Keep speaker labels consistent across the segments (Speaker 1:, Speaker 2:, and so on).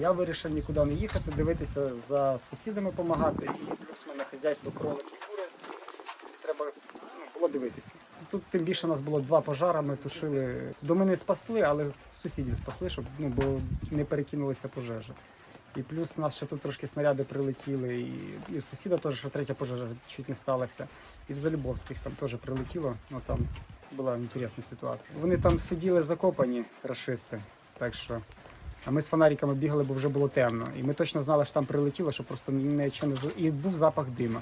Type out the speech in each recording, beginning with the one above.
Speaker 1: Я вирішив нікуди не їхати, дивитися за сусідами допомагати. І плюс в мене хазяйство кролики кури. Треба ну, було дивитися. Тут тим більше у нас було два пожари, ми тушили. До мене спасли, але сусідів спасли, щоб ну, бо не перекинулися пожежі. І плюс у нас ще тут трошки снаряди прилетіли, і, і сусіда теж що третя пожежа чуть не сталася. І в Залюбовських там теж прилетіло, ну там була інтересна ситуація. Вони там сиділи закопані, рашисти. Так що. А ми з фонариками бігали, бо вже було темно. І ми точно знали, що там прилетіло, що просто нічого не І був запах дима.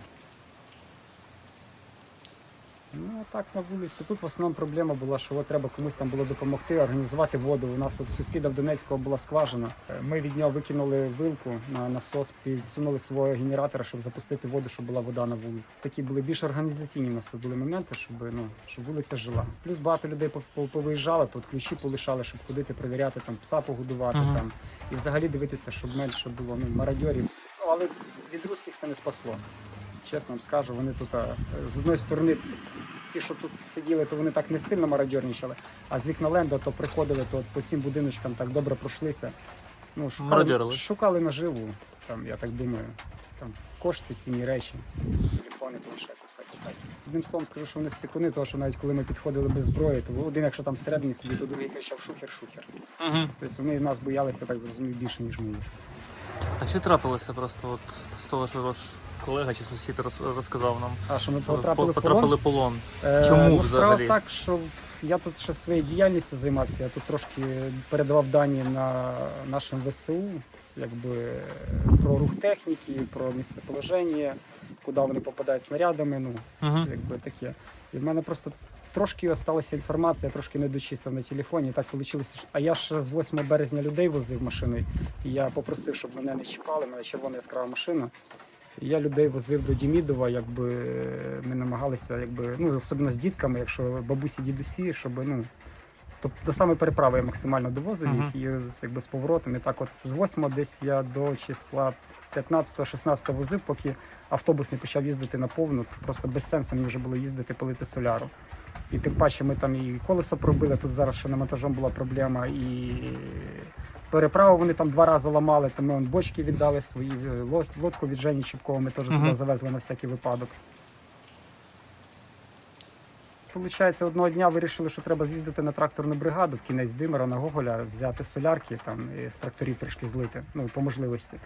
Speaker 1: Ну, а так на вулиці. Тут в основному проблема була, що от треба комусь там було допомогти, організувати воду. У нас от сусіда в Донецького була скважина. Е, Ми від нього викинули вилку на насос, підсунули свого генератора, щоб запустити воду, щоб була вода на вулиці. Такі були більш організаційні у нас тут були моменти, щоб, ну, щоб вулиця жила. Плюс багато людей пов- пов- тут ключі полишали, щоб ходити, перевіряти, там пса погодувати
Speaker 2: Ага.
Speaker 1: там. І взагалі дивитися, щоб менше було ну, мародьорів. Ну, але від русських це не спасло. Чесно вам скажу, вони тут з одної сторони, ці, що тут сиділи, то вони так не сильно мародьорнічали, а з вікна Ленда то приходили, то по цим будиночкам так добре пройшлися. Ну, шукали, шукали наживу, там, я так думаю, там кошти, цінні речі, телефони, планшети, всяке так. Одним словом скажу, що вони стікуни, тому що навіть коли ми підходили без зброї, то один, якщо там всередині сидів, то другий кричав шухер-шухер.
Speaker 2: Угу.
Speaker 1: Тобто вони нас боялися, так зрозумів, більше, ніж ми.
Speaker 2: А що трапилося просто от з того, що ваш колега чи сусід роз- розказав нам?
Speaker 1: А що ми
Speaker 2: Що
Speaker 1: потрапили в полон?
Speaker 2: полон.
Speaker 1: Е,
Speaker 2: Чому
Speaker 1: ну,
Speaker 2: взагалі?
Speaker 1: Справа так, що я тут ще своєю діяльністю займався. Я тут трошки передавав дані на нашим ВСУ, якби про рух техніки, про місцеположення, куди вони попадають снарядами. Ну,
Speaker 2: Угу.
Speaker 1: якби таке. І в мене просто трошки осталася інформація, трошки не дочистив на телефоні. Так вийшло. А я ж з 8 березня людей возив машиною. І я попросив, щоб мене не чіпали, мене червона яскрава машина. Я людей возив до Дімідова, якби е, ми намагалися, якби, ну, особливо з дітками, якщо бабусі, дідусі, щоб ну. Тобто до самої переправи я максимально довозив їх і якби з поворотом. І так от з 8 десь я до числа 15-16 возив, поки автобус не почав їздити на повну. Просто без сенсу мені вже було їздити палити соляру. І тим паче ми там і колесо пробили, тут зараз ще на монтажом була проблема, і переправу вони там два рази ламали, то ми он бочки віддали свої, е, лодку від Жені Чіпкова ми теж
Speaker 2: Мгм.
Speaker 1: туди завезли на всякий випадок. Получається, одного дня вирішили, що треба з'їздити на тракторну бригаду в кінець Димира на Гоголя, взяти солярки там і з тракторів трошки злити, ну по можливості.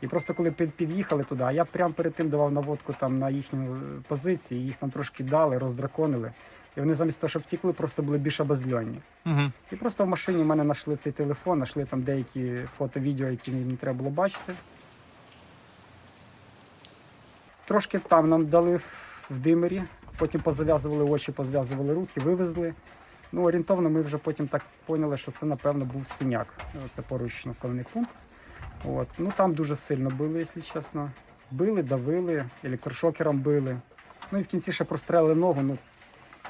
Speaker 1: І просто коли під, під'їхали туди, а я прямо перед тим давав наводку там на їхню е, позиції, їх там трошки дали, роздраконили. І вони замість того, щоб втікли, просто були більш обозльонні.
Speaker 2: Угу.
Speaker 1: І просто в машині в мене знайшли цей телефон, знайшли там деякі фото, відео, які мені не треба було бачити. Трошки там нам дали в- в димері, потім позав'язували очі, позв'язували руки, вивезли. Ну, орієнтовно ми вже потім так поняли, що це, напевно, був синяк. Це поруч населений пункт. От. Ну там дуже сильно били, якщо чесно. Били, давили, електрошокером били. Ну і в кінці ще прострелили ногу. Ну,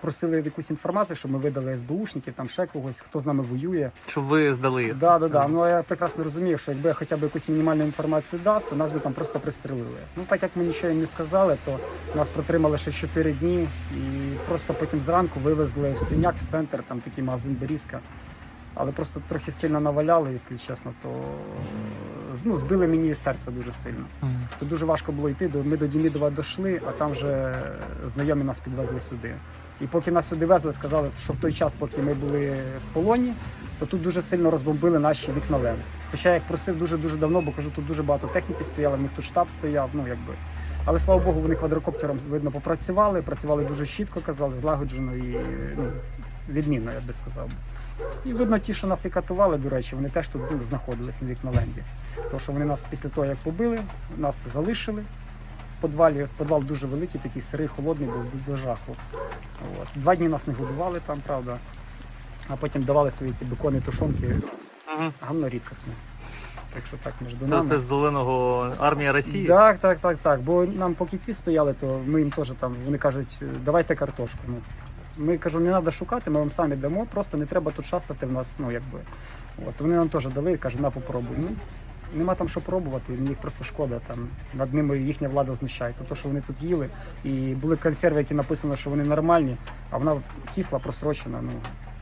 Speaker 1: просили якусь інформацію, щоб ми видали СБУшників, там ще когось, хто з нами воює.
Speaker 2: Щоб ви здали.
Speaker 1: Да, да, да. Ну я прекрасно розумію, що якби я хоча б якусь мінімальну інформацію дав, то нас би там просто пристрелили. Ну так як ми нічого їм не сказали, то нас протримали ще 4 дні і просто потім зранку вивезли в синяк в центр, там такий магазин Берізка. Але просто трохи сильно наваляли, якщо чесно, то ну, збили мені серце дуже сильно.
Speaker 2: Мгм.
Speaker 1: То дуже важко було йти. Ми до Дімідова дійшли, а там вже знайомі нас підвезли сюди. І поки нас сюди везли, сказали, що в той час, поки ми були в полоні, то тут дуже сильно розбомбили наші вікна ленд. Хоча я як просив дуже-дуже давно, бо кажу, тут дуже багато техніки стояло, в них тут штаб стояв, ну якби. Але слава Богу, вони квадрокоптером видно попрацювали, працювали дуже чітко, казали, злагоджено і ну, відмінно, я би сказав. І видно, ті, що нас і катували, до речі, вони теж тут ну, знаходились на вікноленді. Тому що вони нас після того, як побили, нас залишили в підвалі. Підвал дуже великий, такий сирий, холодний, був до- жаху. От. Два дні нас не годували там, правда. А потім давали свої ці бекони, тушонки.
Speaker 2: Мгм.
Speaker 1: Гамно рідкісне. Так що так між
Speaker 2: Це,
Speaker 1: нами.
Speaker 2: це з зеленого армія Росії.
Speaker 1: Так, так, так, так. Бо нам поки ці стояли, то ми їм теж там, вони кажуть, давайте картошку. Ну, ми кажу, не треба шукати, ми вам самі дамо, просто не треба тут шастати в нас, ну якби. От вони нам теж дали, кажуть, на попробуй. Ну, нема там що пробувати, мені їх просто шкода. Там над ними їхня влада знущається. То, що вони тут їли, і були консерви, які написано, що вони нормальні, а вона кисла, просрочена. Ну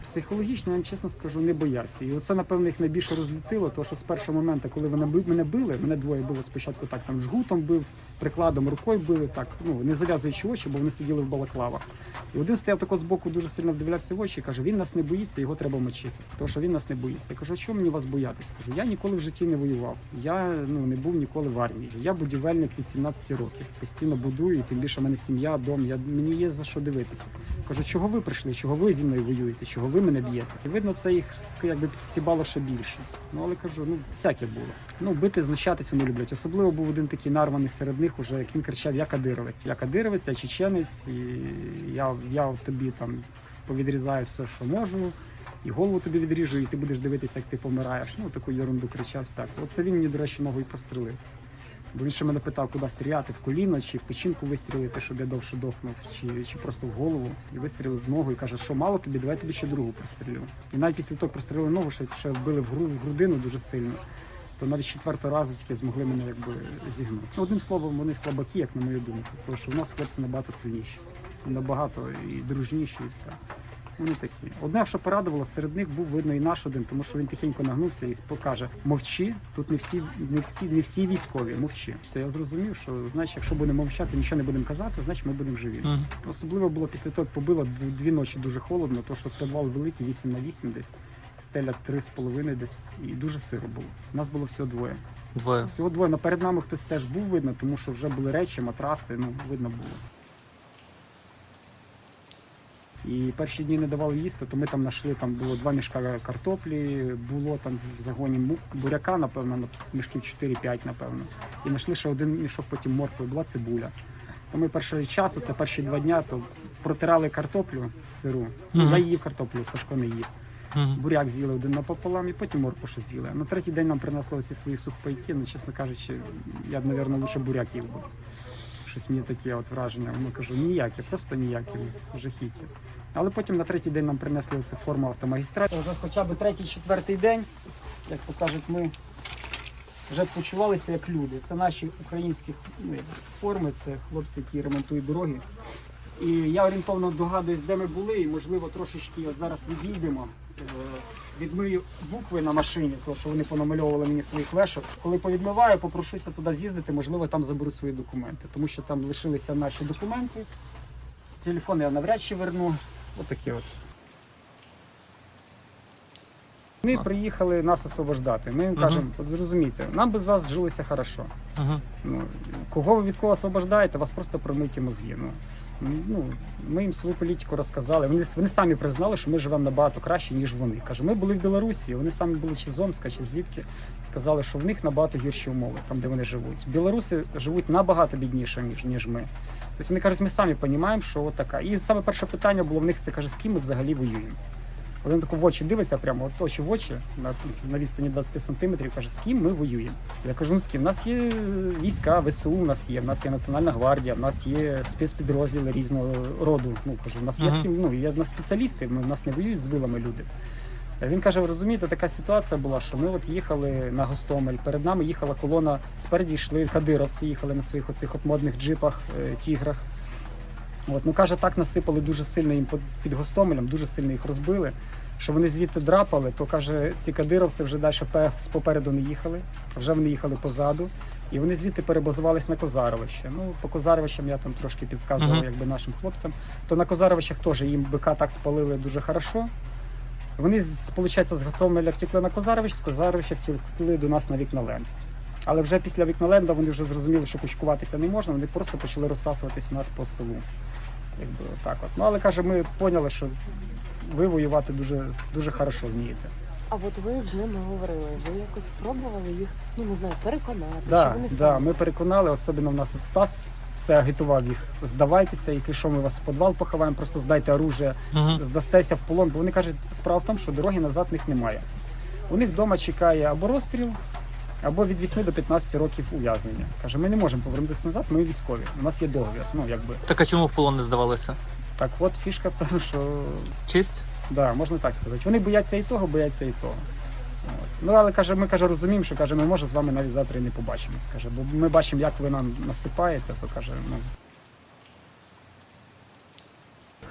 Speaker 1: Психологічно, я вам чесно скажу, не боявся. І оце, напевно, їх найбільше розлютило, тому що з першого моменту, коли вони мене били, мене двоє було спочатку так, там жгутом бив, прикладом, рукою били, так, ну, не зав'язуючи очі, бо вони сиділи в балаклавах. І один стояв тако збоку, дуже сильно вдивлявся в очі і каже, він нас не боїться, його треба мочити. Тому що він нас не боїться. Я кажу, чого мені вас боятися? Кажу, я ніколи в житті не воював. Я ну, не був ніколи в армії. Я будівельник від 17 років. Постійно будую, і тим більше в мене сім'я, дом. Я, мені є за що дивитися. Кажу, чого ви прийшли? Чого ви зі мною воюєте? Чого ви мене б'єте? І видно, це їх якби підстібало ще більше. Ну але кажу, ну всяке було. Ну бити, знущатись вони люблять. Особливо був один такий нарваний серед них, уже як він кричав: Я кадировець, я кадировець, я чеченець, і я, я тобі там повідрізаю все, що можу. І голову тобі відріжу, і ти будеш дивитися, як ти помираєш. Ну, таку ерунду кричав всяку. Оце він мені, до речі, ногу і прострелив. Бо він ще мене питав, куди стріляти, в коліно чи в печінку вистрілити, щоб я довше дохнув, чи, чи просто в голову. І вистрілив в ногу і каже, що мало тобі, давай тобі ще другу прострілю. І навіть після того як ногу, ще, ще вбили в грудину дуже сильно. То навіть четвертого разу тільки змогли мене якби зігнути. Ну, одним словом, вони слабаки, як на мою думку. Тому що в нас хлопці набагато сильніші, набагато і дружніші, і все. Вони такі. Одне, що порадувало, серед них був видно і наш один, тому що він тихенько нагнувся і покаже: мовчи, тут не всі, не всі, не всі військові, мовчи. Все, я зрозумів, що значить, якщо будемо мовчати, нічого не будемо казати, значить ми будемо живі.
Speaker 2: Мгм.
Speaker 1: Особливо було після того, як побило дві ночі дуже холодно, тому що підвал великий, 8 на 8 десь, стеля 3,5 десь, і дуже сиро було. Нас було всього двоє.
Speaker 2: Двоє.
Speaker 1: Всього двоє. Ну, перед нами хтось теж був видно, тому що вже були речі, матраси, ну, видно було. І перші дні не давали їсти, то ми там знайшли, там було два мішка картоплі, було там в загоні буряка, напевно, на мішків 4-5, напевно. І знайшли ще один мішок потім моркви, була цибуля. То ми перший час, це перші два дня, то протирали картоплю сиру.
Speaker 2: Мгм.
Speaker 1: Я їв картоплю, Сашко не їв.
Speaker 2: Мгм.
Speaker 1: Буряк з'їли один напополам і потім морку ще з'їли. На третій день нам принесли ці свої сухпайки. Ну, чесно кажучи, я б, мабуть, лише буряк їв би. Щось мені таке от враження. Ну кажу, ніякі, просто ніякі в жахіті. Але потім на третій день нам принесли цю форму автомагістрат. Вже хоча б третій, четвертий день, як то кажуть, ми вже почувалися як люди. Це наші українські ну, форми, це хлопці, які ремонтують дороги. І я орієнтовно догадуюсь, де ми були, і можливо трошечки от зараз відійдемо. Е, Відмию букви на машині, то що вони понамальовували мені своїх вешок. Коли повідмиваю, попрошуся туди з'їздити, можливо, там заберу свої документи, тому що там лишилися наші документи. Телефон я навряд чи верну. Отакі от. Вони приїхали нас освобождати. Ми їм кажемо, от зрозумійте, нам без вас жилося хорошо.
Speaker 2: Мгм.
Speaker 1: Ну, кого ви від кого освобождаєте, вас просто промиті мозги. Ну, ну, ми їм свою політику розказали. Вони, вони самі признали, що ми живемо набагато краще, ніж вони. Каже, ми були в Білорусі, вони самі були чи з Омська, чи звідки. Сказали, що в них набагато гірші умови, там, де вони живуть. Білоруси живуть набагато бідніше, ніж, ніж ми. Тобто вони кажуть, ми самі розуміємо, що така. І саме перше питання було в них це каже, з ким ми взагалі воюємо. Один тако в очі дивиться, прямо от очі в очі на, на відстані 20 сантиметрів, каже, з ким ми воюємо. Я кажу, ну з ким? У нас є війська, ВСУ, у нас є, в нас є Національна гвардія, в нас є спецпідрозділи різного роду. Ну кажу, у нас є з ким, ну є в нас спеціалісти, ми в нас не воюють з вилами люди. Він каже, ви розумієте, така ситуація була, що ми от їхали на Гостомель. Перед нами їхала колона, спереді йшли кадировці, їхали на своїх оцих от модних джипах, е, тіграх. От, ну каже, так насипали дуже сильно їм під- Гостомелем, дуже сильно їх розбили. Що вони звідти драпали, то каже, ці кадировці вже далі пе- попереду не їхали, вже вони їхали позаду. І вони звідти перебазувались на Козаровище. Ну, по Козаровищам я там трошки підказував
Speaker 2: Мгм.
Speaker 1: якби нашим хлопцям. То на Козаровищах теж їм БК так спалили дуже хорошо. Вони, виходить, з Гостомеля втекли на Козарович, з Козаровища втекли до нас на Вікноленд. Але вже після Вікноленда вони вже зрозуміли, що кучкуватися не можна, вони просто почали розсасуватись у нас по селу. Якби отак от. Ну але каже, ми поняли, що ви воювати дуже, дуже хорошо вмієте.
Speaker 3: А от ви з ними говорили, ви якось пробували їх, ну не знаю, переконати, що вони
Speaker 1: да,
Speaker 3: самі.
Speaker 1: ми переконали, особливо в нас от Стас все агітував їх. Здавайтеся, якщо що, ми вас в підвал поховаємо, просто здайте оружие,
Speaker 2: Мгм.
Speaker 1: здастеся в полон. Бо вони кажуть, справа в тому, що дороги назад в них немає. У них вдома чекає або розстріл, або від 8 до 15 років ув'язнення. Каже, ми не можемо повернутися назад, ми військові. У нас є договір. Ну якби
Speaker 2: Так а чому в полон не здавалися?
Speaker 1: так, от фішка в тому, що
Speaker 2: Честь?
Speaker 1: Да, можна так сказати. Вони бояться і того, бояться і того. От. Ну, але каже, ми каже, розуміємо, що каже, ми може з вами навіть завтра і не побачимось. Каже, бо ми бачимо, як ви нам насипаєте, то каже, ну.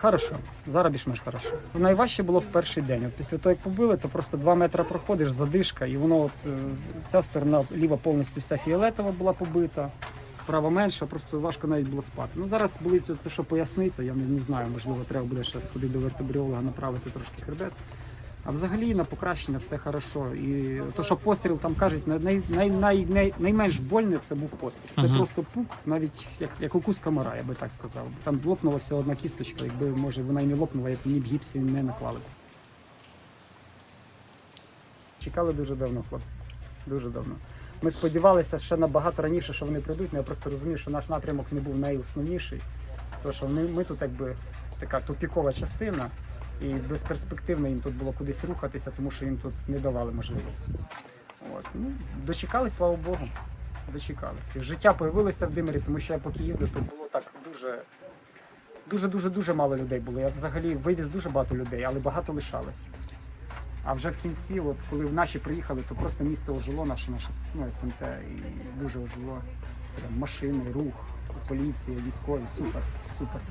Speaker 1: Хорошо, зараз більш-менш хорошо. Найважче було в перший день. От після того, як побили, то просто два метри проходиш, задишка, і воно от е, ця сторона ліва повністю вся фіолетова була побита, права менша, просто важко навіть було спати. Ну зараз болить це, що поясниця, я не, не знаю, можливо, треба буде ще сходити до вертебріолога, направити трошки хребет. А взагалі на покращення все хорошо. І то, що постріл там кажуть, най, най, най, най, най, найменш больне це був постріл. Це
Speaker 2: Мгм.
Speaker 1: просто пук, навіть як, як укус комара, я би так сказав. Там лопнула всього одна кісточка, якби може вона і не лопнула, як мені б гіпсі не наклали. Чекали дуже давно, хлопці. Дуже давно. Ми сподівалися ще набагато раніше, що вони прийдуть, але я просто розумію, що наш напрямок не був найосновніший. Тому що ми, ми тут якби така тупікова частина, і безперспективно їм тут було кудись рухатися, тому що їм тут не давали можливості. От. Ну, дочекались, слава Богу. Дочекались. Життя появилося в Димирі, тому що я поки їздив, то було так дуже. Дуже дуже мало людей було. Я взагалі вивіз дуже багато людей, але багато лишалось. А вже в кінці, от коли наші приїхали, то просто місто ожило, наше наше ну, СМТ, і дуже ожило. Машини, рух, поліція, військові. Супер, супер.